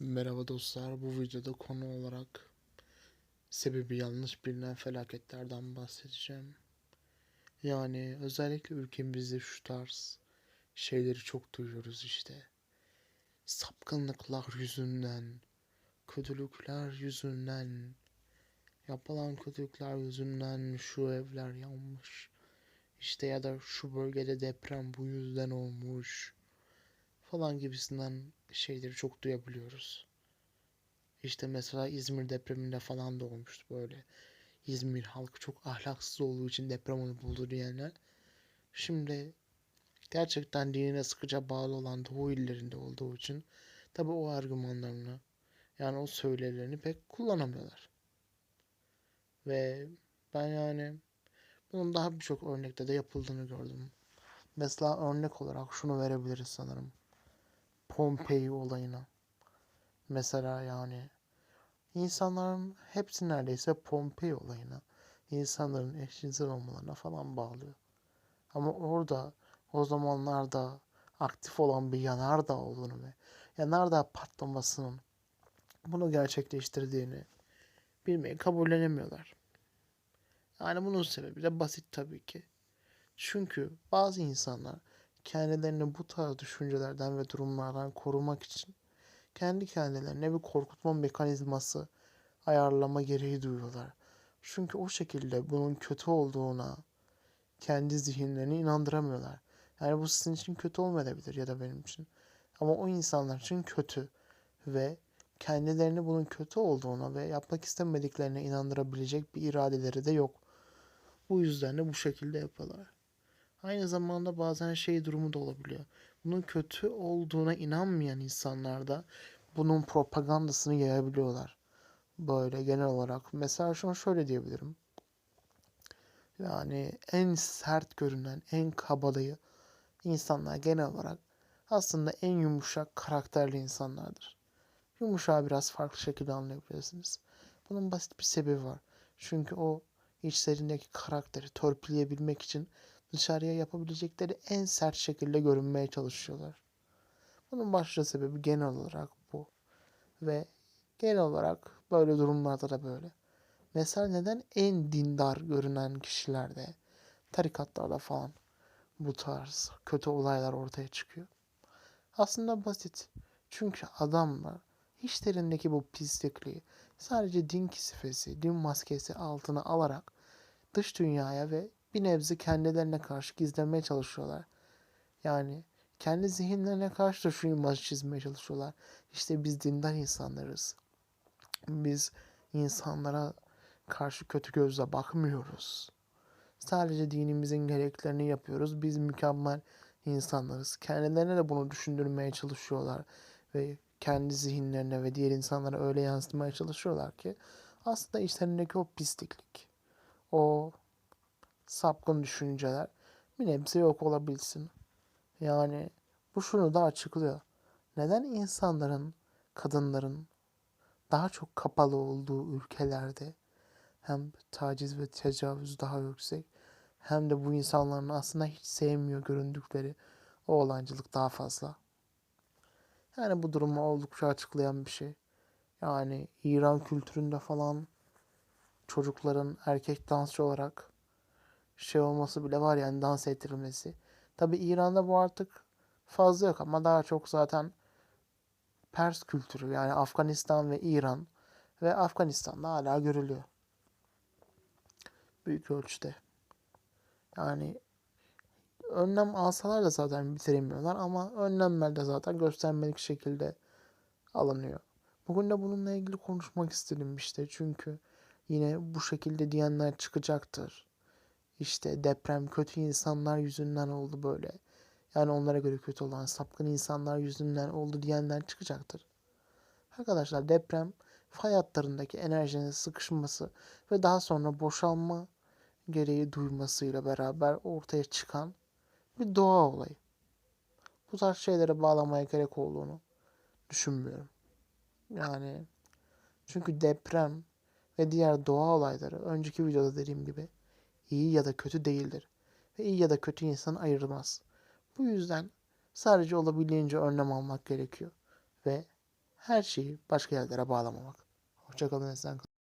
Merhaba dostlar. Bu videoda konu olarak sebebi yanlış bilinen felaketlerden bahsedeceğim. Yani özellikle ülkemizde şu tarz şeyleri çok duyuyoruz işte. Sapkınlıklar yüzünden, kötülükler yüzünden, yapılan kötülükler yüzünden şu evler yanmış. İşte ya da şu bölgede deprem bu yüzden olmuş falan gibisinden şeyleri çok duyabiliyoruz. İşte mesela İzmir depreminde falan da olmuştu böyle. İzmir halkı çok ahlaksız olduğu için deprem onu buldu diyenler. Şimdi gerçekten dinine sıkıca bağlı olan Doğu illerinde olduğu için tabi o argümanlarını yani o söylelerini pek kullanamıyorlar. Ve ben yani bunun daha birçok örnekte de yapıldığını gördüm. Mesela örnek olarak şunu verebiliriz sanırım. Pompei olayına. Mesela yani insanların hepsi neredeyse Pompei olayına, insanların eşcinsel olmalarına falan bağlıyor. Ama orada o zamanlarda aktif olan bir yanardağ olduğunu ve yanardağ patlamasının bunu gerçekleştirdiğini bilmeyi kabullenemiyorlar. Yani bunun sebebi de basit tabii ki. Çünkü bazı insanlar kendilerini bu tarz düşüncelerden ve durumlardan korumak için kendi kendilerine bir korkutma mekanizması ayarlama gereği duyuyorlar. Çünkü o şekilde bunun kötü olduğuna kendi zihinlerini inandıramıyorlar. Yani bu sizin için kötü olmayabilir ya da benim için. Ama o insanlar için kötü ve kendilerini bunun kötü olduğuna ve yapmak istemediklerine inandırabilecek bir iradeleri de yok. Bu yüzden de bu şekilde yapıyorlar. Aynı zamanda bazen şey durumu da olabiliyor. Bunun kötü olduğuna inanmayan insanlar da bunun propagandasını yayabiliyorlar. Böyle genel olarak. Mesela şunu şöyle diyebilirim. Yani en sert görünen, en kabadayı insanlar genel olarak aslında en yumuşak karakterli insanlardır. Yumuşağı biraz farklı şekilde anlayabilirsiniz. Bunun basit bir sebebi var. Çünkü o içlerindeki karakteri törpüleyebilmek için dışarıya yapabilecekleri en sert şekilde görünmeye çalışıyorlar. Bunun başlıca sebebi genel olarak bu. Ve genel olarak böyle durumlarda da böyle. Mesela neden en dindar görünen kişilerde, tarikatlarda falan bu tarz kötü olaylar ortaya çıkıyor? Aslında basit. Çünkü adamlar içlerindeki bu pislikliği sadece din kisifesi, din maskesi altına alarak dış dünyaya ve bir nebze kendilerine karşı gizlemeye çalışıyorlar. Yani kendi zihinlerine karşı da şu imajı çizmeye çalışıyorlar. İşte biz dindar insanlarız. Biz insanlara karşı kötü gözle bakmıyoruz. Sadece dinimizin gereklerini yapıyoruz. Biz mükemmel insanlarız. Kendilerine de bunu düşündürmeye çalışıyorlar ve kendi zihinlerine ve diğer insanlara öyle yansıtmaya çalışıyorlar ki aslında içlerindeki o pisliklik, o sapkın düşünceler bir nebze yok olabilsin. Yani bu şunu da açıklıyor. Neden insanların, kadınların daha çok kapalı olduğu ülkelerde hem taciz ve tecavüz daha yüksek hem de bu insanların aslında hiç sevmiyor göründükleri o olancılık daha fazla. Yani bu durumu oldukça açıklayan bir şey. Yani İran kültüründe falan çocukların erkek dansçı olarak şey olması bile var yani dans ettirilmesi. Tabi İran'da bu artık fazla yok ama daha çok zaten Pers kültürü yani Afganistan ve İran ve Afganistan'da hala görülüyor. Büyük ölçüde. Yani önlem alsalar da zaten bitiremiyorlar ama önlemler de zaten göstermelik şekilde alınıyor. Bugün de bununla ilgili konuşmak istedim işte çünkü yine bu şekilde diyenler çıkacaktır. İşte deprem kötü insanlar yüzünden oldu böyle. Yani onlara göre kötü olan sapkın insanlar yüzünden oldu diyenler çıkacaktır. Arkadaşlar deprem fay hatlarındaki enerjinin sıkışması ve daha sonra boşalma gereği duymasıyla beraber ortaya çıkan bir doğa olayı. Bu tarz şeylere bağlamaya gerek olduğunu düşünmüyorum. Yani çünkü deprem ve diğer doğa olayları önceki videoda dediğim gibi iyi ya da kötü değildir. Ve iyi ya da kötü insan ayırmaz. Bu yüzden sadece olabildiğince önlem almak gerekiyor. Ve her şeyi başka yerlere bağlamamak. Hoşçakalın esen.